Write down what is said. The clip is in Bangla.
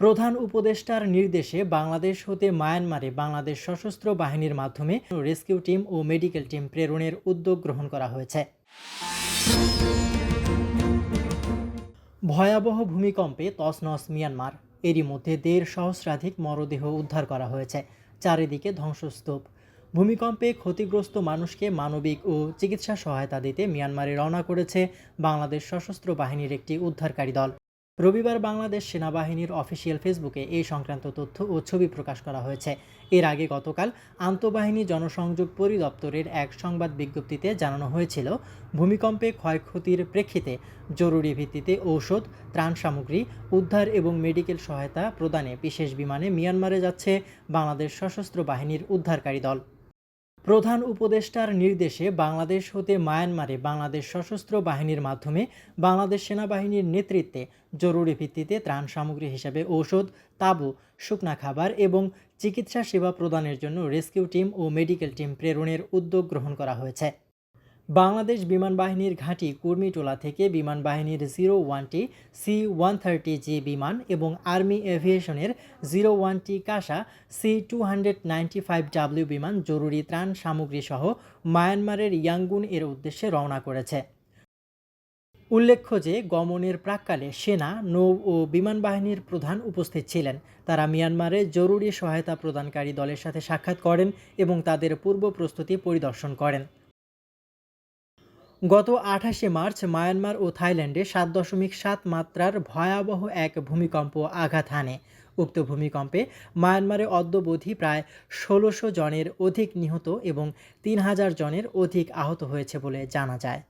প্রধান উপদেষ্টার নির্দেশে বাংলাদেশ হতে মায়ানমারে বাংলাদেশ সশস্ত্র বাহিনীর মাধ্যমে রেস্কিউ টিম ও মেডিকেল টিম প্রেরণের উদ্যোগ গ্রহণ করা হয়েছে। ভয়াবহ ভূমিকম্পে তছনছ মিয়ানমার। এরই মধ্যে দেড় সহস্রাধিক মরদেহ উদ্ধার করা হয়েছে। চারিদিকে ধ্বংসস্তূপ। ভূমিকম্পে ক্ষতিগ্রস্ত মানুষকে মানবিক ও চিকিৎসা সহায়তা দিতে মিয়ানমারে রওনা করেছে বাংলাদেশ সশস্ত্র বাহিনীর একটি উদ্ধারকারী দল। রবিবার বাংলাদেশ সেনাবাহিনীর অফিসিয়াল ফেসবুকে এই সংক্রান্ত তথ্য ও ছবি প্রকাশ করা হয়েছে। এর আগে গতকাল আন্তঃবাহিনী জনসংযোগ পরিদপ্তরের এক সংবাদ বিজ্ঞপ্তিতে জানানো হয়েছিল, ভূমিকম্পে ক্ষয়ক্ষতির প্রেক্ষিতে জরুরি ভিত্তিতে ঔষধ, ত্রাণ সামগ্রী, উদ্ধার এবং মেডিকেল সহায়তা প্রদানে বিশেষ বিমানে মিয়ানমারে যাচ্ছে বাংলাদেশ সশস্ত্র বাহিনীর উদ্ধারকারী দল। প্রধান উপদেষ্টার নির্দেশে বাংলাদেশ হতে মায়ানমারে বাংলাদেশ সশস্ত্র বাহিনীর মাধ্যমে বাংলাদেশ সেনাবাহিনীর নেতৃত্বে জরুরি ভিত্তিতে ত্রাণ সামগ্রী হিসেবে ঔষধ, তাবু, শুকনা খাবার এবং চিকিৎসা সেবা প্রদানের জন্য রেস্কিউ টিম ও মেডিকেল টিম প্রেরণের উদ্যোগ গ্রহণ করা হয়েছে। বাংলাদেশ বিমান বাহিনীর ঘাঁটি কুর্মিটোলা থেকে বিমান বাহিনীর জিরো ওয়ানটি সি ওয়ান থার্টি জি বিমান এবং আর্মি এভিয়েশনের zero ওয়ানটি CASA C two hundred ninety five W বিমান জরুরি ত্রাণ সামগ্রী সহ মায়ানমারের ইয়াঙ্গুন এর উদ্দেশ্যে রওনা করেছে। উল্লেখ্য যে গমনের প্রাক্কালে সেনা, নৌ ও বিমান বাহিনীর প্রধান উপস্থিত ছিলেন। তারা মিয়ানমারে জরুরি সহায়তা প্রদানকারী দলের সাথে সাক্ষাৎ করেন এবং তাদের পূর্ব প্রস্তুতি পরিদর্শন করেন। গত আঠাশে মার্চ মায়ানমার ও থাইল্যান্ডে সাত দশমিক সাত মাত্রার ভয়াবহ এক ভূমিকম্প আঘাত হানে। উক্ত ভূমিকম্পে মায়ানমারে অদ্যবধি প্রায় ষোলোশো জনের অধিক নিহত এবং তিন হাজার জনের অধিক আহত হয়েছে বলে জানা যায়।